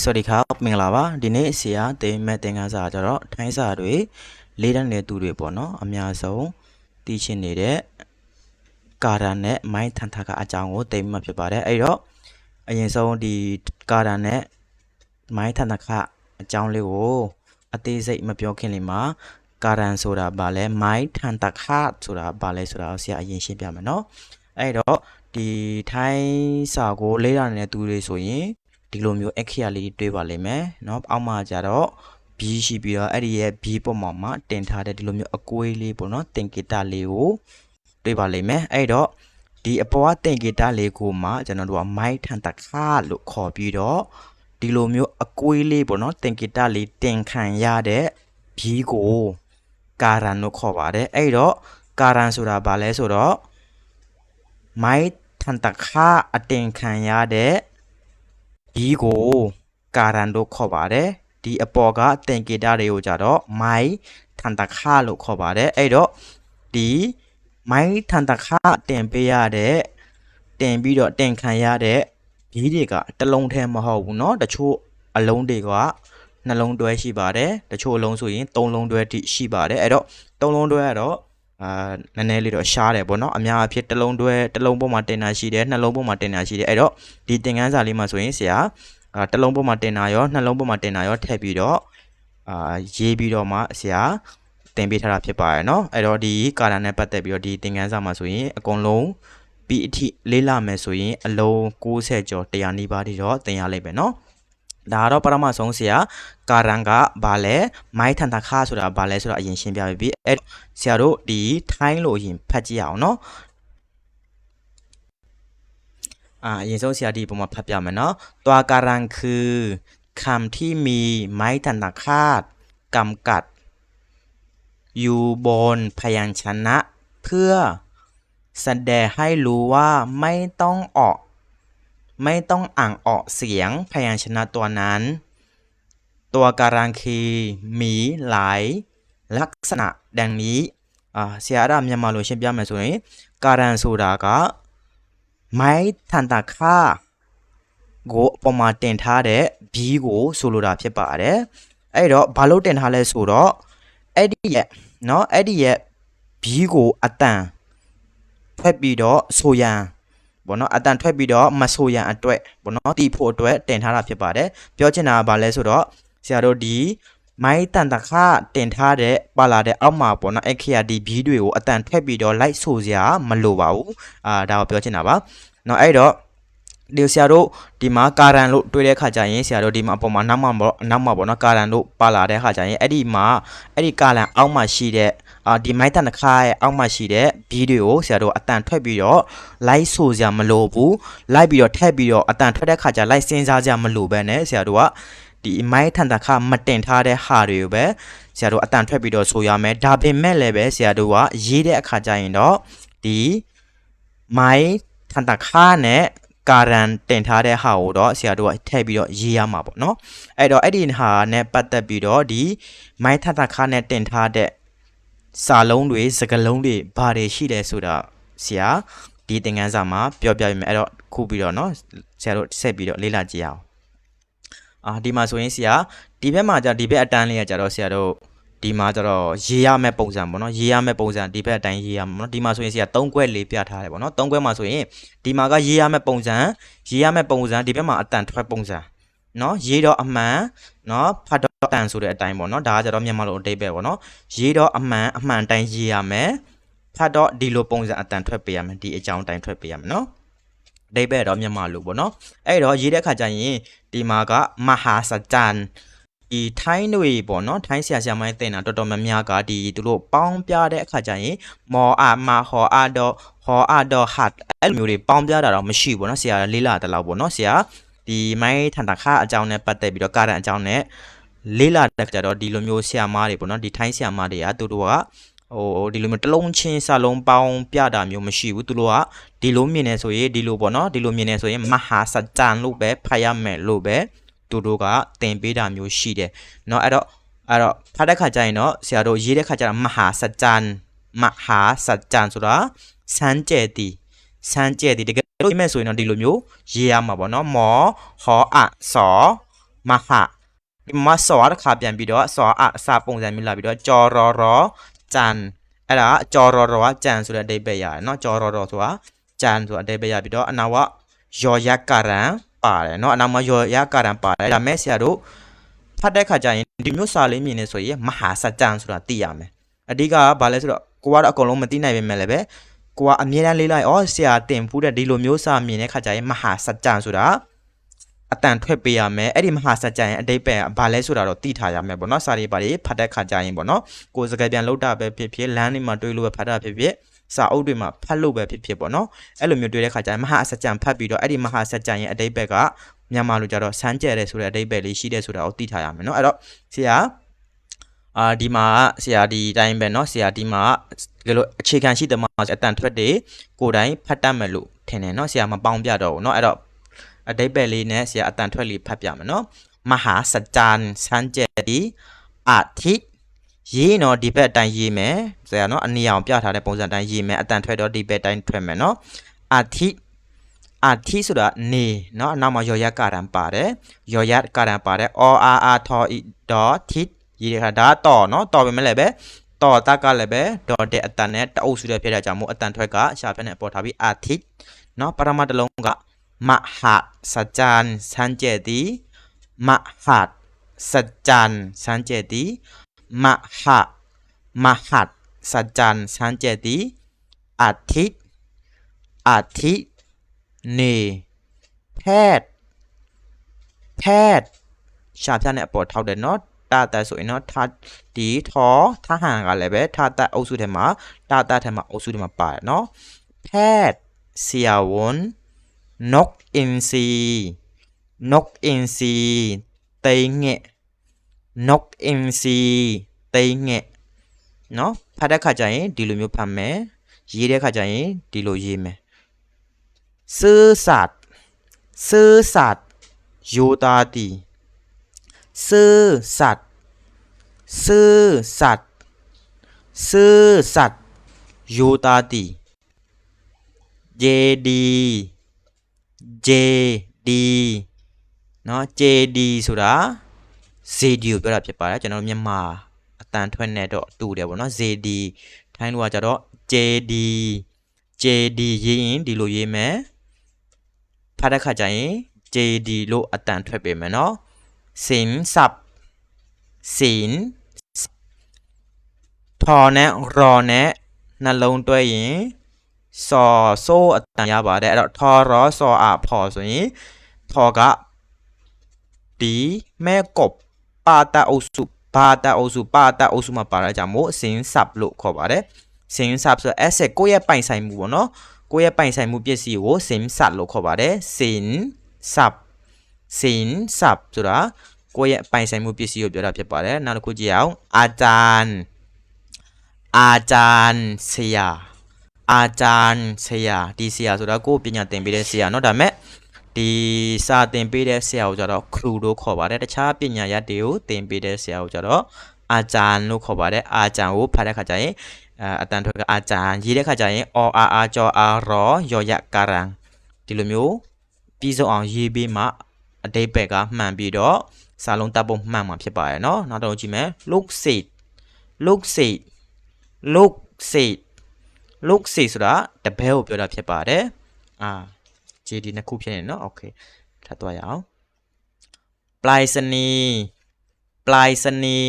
สวัสดีครับမင်္ဂလာပါဒီနေ့ဆရာတင်မဲ့သင်ခန်းစာကြတော့ထိုင်းစာတွေလေးတန်းတဲ့သူတွေပေါ့နော်အများဆုံးသိချင်နေတဲ့ကာရန်နဲ့မိုင်းထန်ထကအကြောင်းကိုတင်မှဖြစ်ပါတယ်အဲ့တော့အရင်ဆုံးဒီကာရန်နဲ့မိုင်းထန်ထကအကြောင်းလေးကိုအသေးစိတ်မပြောခင်လေးမှာကာရန်ဆိုတာဘာလဲမိုင်းထန်တခဆိုတာဘာလဲဆိုတာကိုဆရာအရင်ရှင်းပြမယ်နော်အဲ့တော့ဒီထိုင်းစာကိုလေးရနေတဲ့သူတွေဆိုရင် ဒီလိုမျိုးအခရာလေးတွေးပါလိမ့်မယ်เนาะအောက်မှာကြတော့ B ရှိပြီးတော့အဲ့ဒီရဲ့ B ပုံမှာမှာတင်ထားတဲ့ဒီလိုမျိုးအကွေးလေးပေါ့เนาะတင်ဂီတလေးကိုတွေးပါလိမ့်မယ်အဲ့တော့ဒီအပေါ်ကတင်ဂီတလေးကိုမှကျွန်တော်တို့ကမိုက်ထန်တခါလို့ခေါ်ပြီးတော့ဒီလိုမျိုးအကွေးလေးပေါ့เนาะတင်ဂီတလေးတင်ခံရတဲ့ B ကိုကာရန်လို့ခေါ်ပါတယ်အဲ့တော့ကာရန်ဆိုတာဘာလဲဆိုတော့မိုက်ထန်တခါအတင်ခံရတဲ့ ဒီကိုကာရန်တို့ခေါ်ပါတယ်ဒီအပေါ်ကတင်ကေတာတွေကိုကြတော့မိုင်းထန်တခါလို့ခေါ်ပါတယ်အဲ့တော့ဒီမိုင်းထန်တခါတင်ပေးရတဲ့တင်ပြီးတော့တင်ခံရတဲ့ဘီးတွေကတစ်လုံးထဲမဟုတ်ဘူးเนาะတချို့အလုံးတွေကနှလုံးတွဲရှိပါတယ်တချို့အလုံးဆိုရင်သုံးလုံးတွဲတိရှိပါတယ်အဲ့တော့သုံးလုံးတွဲကတော့ အာနည်းနည်းလေးတော့ရှားတယ်ပေါ့နော်အများအဖြစ်တစ်လုံးတွဲတစ်လုံးပေါ်မှာတင်တာရှိတယ်နှလုံးပေါ်မှာတင်တာရှိတယ်အဲ့တော့ဒီသင်ခန်းစာလေးမှာဆိုရင်ဆရာအာတစ်လုံးပေါ်မှာတင်တာရောနှလုံးပေါ်မှာတင်တာရောထည့်ပြီးတော့အာရေးပြီးတော့မှဆရာတင်ပေးထားတာဖြစ်ပါတယ်เนาะအဲ့တော့ဒီကာလာနဲ့ပတ်သက်ပြီးတော့ဒီသင်ခန်းစာမှာဆိုရင်အကုန်လုံးပြီးအထိလေးလာမယ်ဆိုရင်အလုံး60ကျော်100နီးပါးတိတော့သင်ရလိမ့်မယ်เนาะ ဒါကတော့ပထမဆုံးဆရာကာရန်ကဘာလဲမိုင်းထန်တခါဆိုတာဘာလဲဆိုတာအရင်ရှင်းပြပေးပြီအဲ့ဆရာတို့ဒီထိုင်းလို့အရင်ဖတ်ကြည့်အောင်เนาะอ่าအရင်ဆုံးဆရာဒီပုံမှာဖတ်ပြမယ်เนาะตัวการังคือคำที่มีไม้ธนคาตกำกัด อยู่บนพยัญชนะ เพื่อแสดงให้รู้ว่าไม่ต้องออก ไม่ต้องอ่านออกเสียงพยัญชนะตัวนั้น ตัวการังคือมีหลายลักษณะดังนี้อ่าဆရာအရမြန်မာလိုရှင်းပြမယ်ဆိုရင်ကာရန်ဆိုတာကမိုင်းထန်တာခါကိုအပေါ်မှာတင်ထားတဲ့ဘီးကိုဆိုလိုတာဖြစ်ပါတယ်အဲ့တော့ဘာလို့တင်ထားလဲဆိုတော့အဲ့ဒီရဲ့เนาะအဲ့ဒီရဲ့ဘီးကိုအတန်ထွက်ပြီးတော့ဆိုရန် ဘောနော်အတန်ထွက်ပြီးတော့မဆိုရန်အတွက်ဘောနော်တီဖို့အတွက်တင်ထားတာဖြစ်ပါတယ်ပြောချင်တာကဘာလဲဆိုတော့ဆရာတို့ဒီမိုင်းတန်တခတင်ထားတဲ့ပါလာတဲ့အောက်မှာပေါ့နော်အခရာဒီဘီးတွေကိုအတန်ထွက်ပြီးတော့လိုက်ဆိုစရာမလိုပါဘူးအာဒါကိုပြောချင်တာပါနော်အဲ့တော့ဒီဆရာတို့ဒီမှာကာရန်လို့တွေ့တဲ့ခါကျရင်ဆရာတို့ဒီမှာအပေါ်မှာနောက်မှပေါ့နောက်မှပေါ့နော်ကာရန်လို့ပါလာတဲ့ခါကျရင်အဲ့ဒီမှာအဲ့ဒီကာရန်အောက်မှာရှိတဲ့ အာဒီမိုက်တန်တစ်ခါရဲ့အောက်မှာရှိတဲ့ဘီးတွေကိုဆရာတို့အတန်ထွက်ပြီးတော့လိုက်ဆိုစရာမလိုဘူးလိုက်ပြီးတော့ထည့်ပြီးတော့အတန်ထွက်တဲ့ခါကျလိုက်စဉ်းစားစရာမလိုဘဲနဲ့ဆရာတို့ကဒီမိုက်ထန်တခါမတင်ထားတဲ့ဟာတွေကိုပဲဆရာတို့အတန်ထွက်ပြီးတော့ဆိုရမယ်ဒါပေမဲ့လည်းပဲဆရာတို့ကရေးတဲ့အခါကျရင်တော့ဒီမိုက်ထန်တခါနဲ့ကာရန်တင်ထားတဲ့ဟာကိုတော့ဆရာတို့ကထည့်ပြီးတော့ရေးရမှာပေါ့နော်အဲ့တော့အဲ့ဒီဟာနဲ့ပတ်သက်ပြီးတော့ဒီမိုက်ထန်တခါနဲ့တင်ထားတဲ့ စာလုံးတွေစကားလုံးတွေဘာတွေရှိလဲဆိုတာဆရာဒီသင်ခန်းစာမှာပြောပြပေးမယ်အဲ့တော့ခုပြီးတော့เนาะဆရာတို့ဆက်ပြီးတော့လေ့လာကြည့်အောင်အာဒီမှာဆိုရင်ဆရာဒီဘက်မှာじゃဒီဘက်အတန်းလေးကကြတော့ဆရာတို့ဒီမှာကြတော့ရေးရမယ့်ပုံစံပေါ့နော်ရေးရမယ့်ပုံစံဒီဘက်အတိုင်းရေးရမှာပေါ့နော်ဒီမှာဆိုရင်ဆရာ၃ခွက်လေးပြထားတယ်ပေါ့နော်၃ခွက်မှာဆိုရင်ဒီမှာကရေးရမယ့်ပုံစံရေးရမယ့်ပုံစံဒီဘက်မှာအတန်ထွက်ပုံစံ နော်ရေတော်အမှန်နော်ဖတ်တော်တန်ဆိုတဲ့အတိုင်းပေါ့နော်ဒါကကြတော့မြန်မာလိုအတိတ်ပဲပေါ့နော်ရေတော်အမှန်အမှန်တိုင်းရေးရမယ်ဖတ်တော့ဒီလိုပုံစံအတန်ထွက်ပေးရမယ်ဒီအကြောင်းတိုင်းထွက်ပေးရမယ်နော်အတိတ်ပဲတော့မြန်မာလိုပေါ့နော်အဲ့တော့ရေးတဲ့အခါကျရင်ဒီမှာကမဟာစကြန်ဒီထိုင်းတွေပေါ့နော်ထိုင်းဆရာဆရာမိုင်းတင်တာတော်တော်များများကဒီသူတို့ပေါင်းပြတဲ့အခါကျရင်မော်အာမာဟော်အာတော့ဟော်အာတော့ဟတ်အဲ့လိုမျိုးတွေပေါင်းပြတာတော့မရှိဘူးပေါ့နော်ဆရာလေးလာတလောက်ပေါ့နော်ဆရာ ဒီမိုင်းထန်တခါအကြောင်းနဲ့ပတ်သက်ပြီးတော့ကာရန်အကြောင်းနဲ့လေးလာတဲ့ကြတော့ဒီလိုမျိုးဆရာမတွေပေါ့နော်ဒီထိုင်းဆရာမတွေကသူတို့ကဟိုဒီလိုမျိုးတစ်လုံးချင်းစာလုံးပေါင်းပြတာမျိုးမရှိဘူးသူတို့ကဒီလိုမြင်နေဆိုရင်ဒီလိုပေါ့နော်ဒီလိုမြင်နေဆိုရင်မဟာစကြန်လို့ပဲဖတ်ရမယ်လို့ပဲသူတို့ကသင်ပေးတာမျိုးရှိတယ်เนาะအဲ့တော့အဲ့တော့ဖတ်တဲ့ခါကျရင်တော့ဆရာတို့ရေးတဲ့ခါကျတော့မဟာစကြန်မဟာစကြန်ဆိုတာစမ်းကျဲတီစမ်းကျဲတီတကယ် လို့ရေးမယ်ဆိုရင်တော့ဒီလိုမျိုးရေးရမှာပေါ့နော်မောဟောအစော မဟာဒီမှာစောတစ်ခါပြန်ပြီးတော့စောအအစာပုံစံမျိုးလာပြီးတော့ကြော်ရော်ရောကြန်အဲ့ဒါကြော်ရော်ရောကကြန်ဆိုတဲ့အဓိပ္ပာယ်ရတယ်เนาะကြော်ရော်ရောဆိုတာကြန်ဆိုအဓိပ္ပာယ်ရပြီးတော့အနာဝယောယကရံပါတယ်เนาะအနာမယောယကရံပါတယ်ဒါမဲ့ဆရာတို့ဖတ်တဲ့ခါကျရင်ဒီမျိုးစာလေးမြင်နေဆိုရင်မဟာစကြံဆိုတာသိရမယ်အဓိကကဘာလဲဆိုတော့ကိုကတော့အကုန်လုံးမသိနိုင်ပေမဲ့လည်းပဲ ကိုကအမြဲတမ်းလေးလိုက်ဩဆရာတင်ဖူးတဲ့ဒီလိုမျိုးစာမြင်တဲ့ခါကျရင်မဟာစကြံဆိုတာအတန်ထွက်ပေးရမယ်အဲ့ဒီမဟာစကြံရဲ့အတိတ်ပဲဘာလဲဆိုတာတော့သိထားရမယ်ပေါ့နော်စာရေးပါလေးဖတ်တဲ့ခါကျရင်ပေါ့နော်ကိုစကားပြန်လောက်တာပဲဖြစ်ဖြစ်လမ်းတွေမှာတွေ့လို့ပဲဖတ်တာဖြစ်ဖြစ်စာအုပ်တွေမှာဖတ်လို့ပဲဖြစ်ဖြစ်ပေါ့နော်အဲ့လိုမျိုးတွေ့တဲ့ခါကျရင်မဟာစကြံဖတ်ပြီးတော့အဲ့ဒီမဟာစကြံရဲ့အတိတ်ပဲကမြန်မာလိုကြတော့စမ်းကြဲတယ်ဆိုတဲ့အတိတ်ပဲလေးရှိတယ်ဆိုတာကိုသိထားရမယ်နော်အဲ့တော့ဆရာ အာဒီမှာဆရာဒီတိုင်းပဲเนาะဆရာဒီမှာတကယ်လို့အခြေခံရှိတယ်မှာအတန်ထွက်တယ်ကိုယ်တိုင်ဖတ်တတ်မယ်လို့ထင်တယ်เนาะဆရာမပေါင်းပြတော့ဘူးเนาะအဲ့တော့အတိတ်ပဲလေးနဲ့ဆရာအတန်ထွက်လေးဖတ်ပြမယ်เนาะမဟာစကြံစမ်းကြဲဒီအာတိရေးတော့ဒီဘက်အတိုင်းရေးမယ်ဆရာเนาะအနီအောင်ပြထားတဲ့ပုံစံတိုင်းရေးမယ်အတန်ထွက်တော့ဒီဘက်အတိုင်းထွက်မယ်เนาะအာတိအာတိဆိုတာနေเนาะအနောက်မှာယောယကာရံပါတယ်ယောယကာရံပါတယ်အောအာအာထောဤ ဒေါ်တိရေးတဲ့ခါဒါတော့เนาะတော်ပဲမလဲပဲတော်တက်ကလည်းပဲဒေါ်တဲ့အတန်နဲ့တအုပ်စုတဲ့ဖြစ်တဲ့ကြောင့်မို့အတန်ထွက်ကရှာဖက်နဲ့ပေါ်ထားပြီးအာတိเนาะပရမတ်တလုံးကမဟာစကြံစမ်းကျဲသည်မဟာစကြံစမ်းကျဲသည်မဟာမဟာစကြံစမ်းကျဲသည်อาทิตย์อาทิตย์နေแพทย์แพทย์ရှာပြနဲ့အပေါ်ထောက်တယ်เนาะ တာတဆိုရင်เนาะထာဒီထောထဟန်ကလည်းပဲထာတအုပ်စုထဲမှာတာတထဲမှာအုပ်စုထဲမှာပါတယ်เนาะแพทย์เสียวนนกอินทรีนกอินทรีเตงเงะนกอินทรีเตงเงะเนาะဖတ်တဲ့ခါကျရင်ဒီလိုမျိုးဖတ်မယ်ရေးတဲ့ခါကျရင်ဒီလိုရေးမယ်ซื่อสัตย์ซื่อสัตย์โยตาตี ซื่อสัตย์ซื่อสัตย์ซื่อสัตย์โยตาตีเจดี JD เนาะ JD ဆိုတာ ZD ကိုပြောတာဖြစ်ပါတယ်ကျွန်တော်တို့မြန်မာအတန်ထွက်နေတော့တူတယ်ပေါ့နော် ZD ထိုင်းလိုကကြတော့ JD JD ရေးရင်ဒီလိုရေးမယ်ဖတ်တဲ့ခါကျရင် JD လို့အတန်ထွက်ပေးမယ်เนาะ สินสับสินထော်နဲ့ရော်နဲ့နှလုံးတွဲရင်စော်ဆိုးအတန်ရပါတယ်အဲ့တော့ထော်ရောစော်အဖော်ဆိုရင်ထော်ကဒီမဲကပ်ပါတာအုပ်စုပါတာအုပ်စုပါတာအုပ်စုမှာပါတာကြောင့်မို့စင်းဆပ်လို့ခေါ်ပါတယ်စင်းဆပ်ဆို asset ကိုယ့်ရဲ့ပိုင်ဆိုင်မှုပေါ့နော်ကိုယ့်ရဲ့ပိုင်ဆိုင်မှုပစ္စည်းကိုစင်းဆပ်လို့ခေါ်ပါတယ်စင်းဆပ် စင်းဆပ်ဆိုတာကိုယ့်ရဲ့ပိုင်ဆိုင်မှုပစ္စည်းကိုပြောတာဖြစ်ပါတယ်နောက်တစ်ခုကြည့်အောင်အာจารย์อาจารย์ဆရာอาจารย์ဆရာဒီဆရာဆိုတာကိုယ်ပညာသင်ပေးတဲ့ဆရာเนาะဒါပေမဲ့ဒီစာသင်ပေးတဲ့ဆရာကိုကြတော့ခရူလို့ခေါ်ပါတယ်တခြားပညာရပ်တွေကိုသင်ပေးတဲ့ဆရာကိုကြတော့အာจารย์လို့ခေါ်ပါတယ်အာจารย์ကိုဖတ်တဲ့ခါကျရင်အအတန်ထွက်ကအာจารย์ရေးတဲ့ခါကျရင်အော်အာအာကျော်အာရောယောယကာရံဒီလိုမျိုးပြီးဆုံးအောင်ရေးပေးမှ အတိတ်ဘက်ကမှန်ပြီးတော့စာလုံးတပ်ဖို့မှန်မှာဖြစ်ပါတယ်เนาะနောက်တော့ကြည့်မယ် look see look see look see look see ဆိုတာတပည့်ကိုပြောတာဖြစ်ပါတယ်အာ JD နှစ်ခုဖြစ်နေเนาะ okay ထပ်သွားရအောင်ပလိုက်စနီပလိုက်စနီ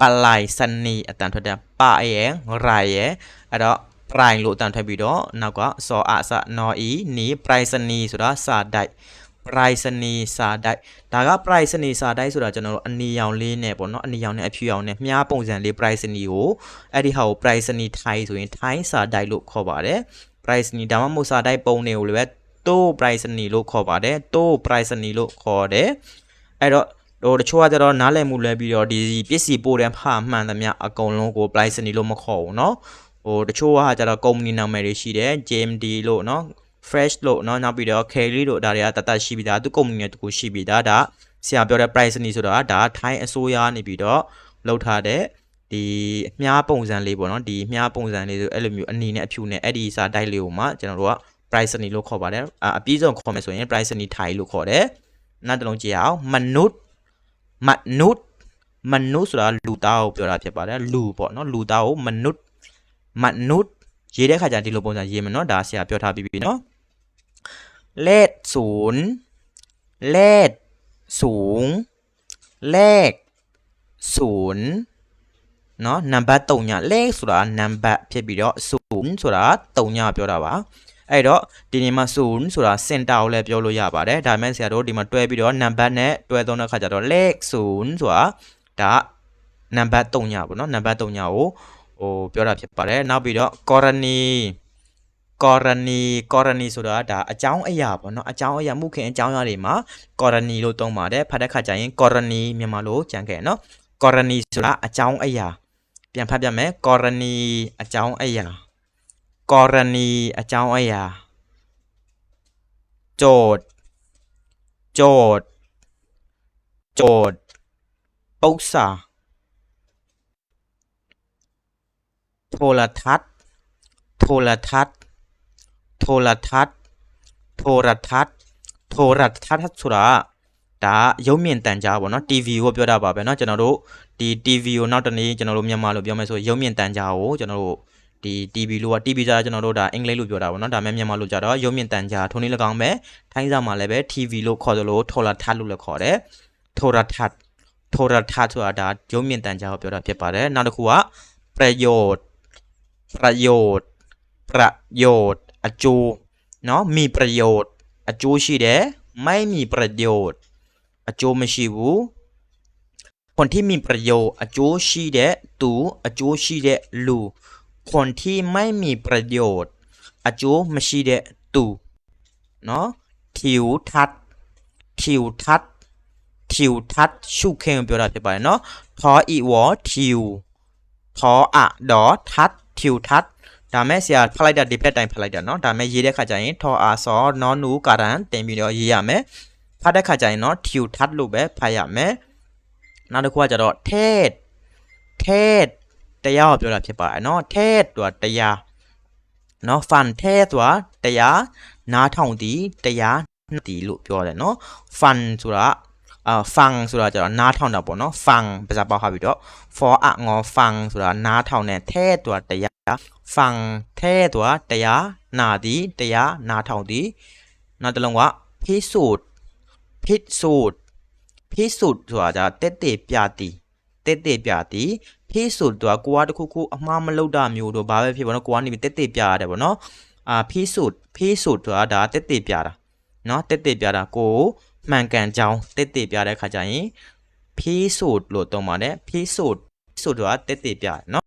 ပလိုက်စနီအတန်ထွက်တဲ့ပရဲ့ရိုင်ရဲ့အဲ့တော့ prime လို့အတန်ထွက်ပြီးတော့နောက်ကစောအစနော်ဤနီပလိုက်စနီဆိုတာစာတိုက် price နီစာတိုက်ဒါက price နီစာတိုက်ဆိုတာကျွန်တော်တို့အနီရောင်လေးနဲ့ပေါ့နော်အနီရောင်နဲ့အဖြူရောင်နဲ့မြားပုံစံလေး price နီကိုအဲ့ဒီဟာကို price နီထိုင်းဆိုရင်ထိုင်းစာတိုက်လို့ခေါ်ပါတယ် price နီဒါမှမဟုတ်စာတိုက်ပုံတွေကိုလည်းပဲတိုး price နီလို့ခေါ်ပါတယ်တိုး price နီလို့ခေါ်တယ်အဲ့တော့ဟိုတချို့ကကျတော့နားလည်မှုလဲပြီးတော့ဒီပစ္စည်းပို့တဲ့ဖာမှန်သမျှအကုန်လုံးကို price နီလို့မခေါ်ဘူးเนาะဟိုတချို့ကကျတော့ company နာမည်တွေရှိတယ် JMD လို့เนาะ fresh လို့เนาะနောက်ပြီးတော့ carry လို့ဒါတွေကတတ်တတ်ရှိပြီးသားသူကုမ္ပဏီနဲ့တကူရှိပြီးသားဒါဆရာပြောတဲ့ price နီဆိုတာဒါထိုင်းအစိုးရနေပြီးတော့လောက်ထားတဲ့ဒီအမြားပုံစံလေးပေါ့နော်ဒီအမြားပုံစံလေးဆိုအဲ့လိုမျိုးအနီနဲ့အဖြူနဲ့အဲ့ဒီစာတိုက်လေးကိုမှကျွန်တော်တို့က price နီလို့ခေါ်ပါတယ်အပြီးဆုံးခေါ်မယ်ဆိုရင် price နီထိုင်လို့ခေါ်တယ် နောက်တစ်လုံးကြည့်အောင်မနုမနုမနုဆိုတာလူသားကိုပြောတာဖြစ်ပါတယ်လူပေါ့နော်လူသားကိုမနုမနုရေးတဲ့ခါကျဒီလိုပုံစံရေးမယ်နော်ဒါဆရာပြောထားပြီးပြီနော် เลขศูนย์เลขสูงเลขศูนย์เนาะနံပါတ်3ညเลขဆိုတာနံပါတ်ဖြစ်ပြီးတော့0ဆိုတာ3ညပြောတာပါအဲ့တော့ဒီနေမှာ0ဆိုတာစင်တာကိုလည်းပြောလို့ရပါတယ်ဒါပေမဲ့ဆရာတို့ဒီမှာတွဲပြီးတော့နံပါတ်နဲ့တွဲသုံးတဲ့ခါကျတော့เลข0ဆိုတာဒါနံပါတ်3ညပေါ့နော်နံပါတ်3ညကိုဟိုပြောတာဖြစ်ပါတယ်နောက်ပြီးတော့ก รณีกรณีกรณีဆိုတာဒါအကြောင်းအရာပေါ့နော်အကြောင်းအရာမှုခင်အကြောင်းအရာတွေမှာกรณีလို့သုံးပါတယ်ဖတ်တဲ့ခါကျရင်กรณีမြန်မာလို့ကြံခဲ့နော်กรณีဆိုတာအကြောင်းအရာပြန်ဖတ်ပြမယ်กรณีအကြောင်းအရာกรณีအကြောင်းအရာโจทย์โจทย์โจทย์ပု္ပ္ပာโทรทัศน์โทรทัศน์ โทรทัศน์ โทรทัศน์ โทรทัศน์ဆိုတာဒါရုပ်မြင်တန်ကြားပေါ့နော် TV ကိုပြောတာပါပဲเนาะကျွန်တော်တို့ဒီ TV ကိုနောက်တနေ့ကျွန်တော်တို့မြန်မာလိုပြောမယ်ဆိုရုပ်မြင်တန်ကြားကိုကျွန်တော်တို့ဒီ TV လို့က TV ကြားကျွန်တော်တို့ဒါအင်္ဂလိပ်လိုပြောတာပေါ့နော်ဒါပေမဲ့မြန်မာလိုကြတော့ရုပ်မြင်တန်ကြားထုံးနည်း၎င်းပဲထိုင်းစာမှာလည်းပဲ TV လို့ခေါ်သလိုထော်လာထတ်လို့လည်းခေါ်တယ်ထော်လာထတ်ထော်လာထတ်ဆိုတာဒါရုပ်မြင်တန်ကြားကိုပြောတာဖြစ်ပါတယ်နောက်တစ်ခုကประโยชน์ประโยชน์ประโยชน์ อจูเนาะมีประโยชน์อจูชีเดไม่มีประโยชน์อจูมชีวูคนที่มีประโยชน์อจูชีเดตูอจูชีเดลูคนที่ไม่มีประโยชน์อจูมชีเดตูเนาะทิวทัศทิวทัศทิวทัศชูเคงเปียวดาไปเนาะทออีวอทิวทออะดอทัศทิวทัศ ဒါမဲ့ဆရာဖတ်လိုက်တာဒီဖက်တိုင်းဖတ်လိုက်တာเนาะဒါမဲ့ရေးတဲ့ခါကျရင်ထောအာစောနောနူကာရန်တင်ပြီးတော့ရေးရမယ်ဖတ်တဲ့ခါကျရင်เนาะ tiu tat လို့ပဲဖတ်ရမယ်နောက်တစ်ခုကကျတော့ ted ted တရားကိုပြောတာဖြစ်ပါတယ်เนาะ ted ဆိုတာတရားเนาะ fun ted ဆိုတာတရားနားထောင်သည်တရားနှစ်သည်လို့ပြောတယ်เนาะ fun ဆိုတာအာ fun ဆိုတာကျတော့နားထောင်တာပေါ့เนาะ fun ပါးပေါက်ခါပြီးတော့ for အငေါ fun ဆိုတာနားထောင်တဲ့ ted ဆိုတာတရား ฟังแท้ตัวတရားနာသည်တရားနာထောင်သည်နောက်တစ်လုံးကဖိสูตรဖိสูตรဖိสูตรဆိုတာဒါတက်တက်ပြသည်တက်တက်ပြသည်ဖိสูตรဆိုတာကိုကတခုခုအမှားမလုပ်တာမျိုးတို့ဘာပဲဖြစ်ပါတော့ကိုကနေတက်တက်ပြရတယ်ပေါ့နော်အာဖိสูตรဖိสูตรဆိုတာဒါတက်တက်ပြတာနော်တက်တက်ပြတာကိုမှန်ကန်ကြောင်းတက်တက်ပြတဲ့ခါကျရင်ဖိสูตรလို့သုံးပါတယ်ဖိสูตรဖိสูตรဆိုတာတက်တက်ပြနော်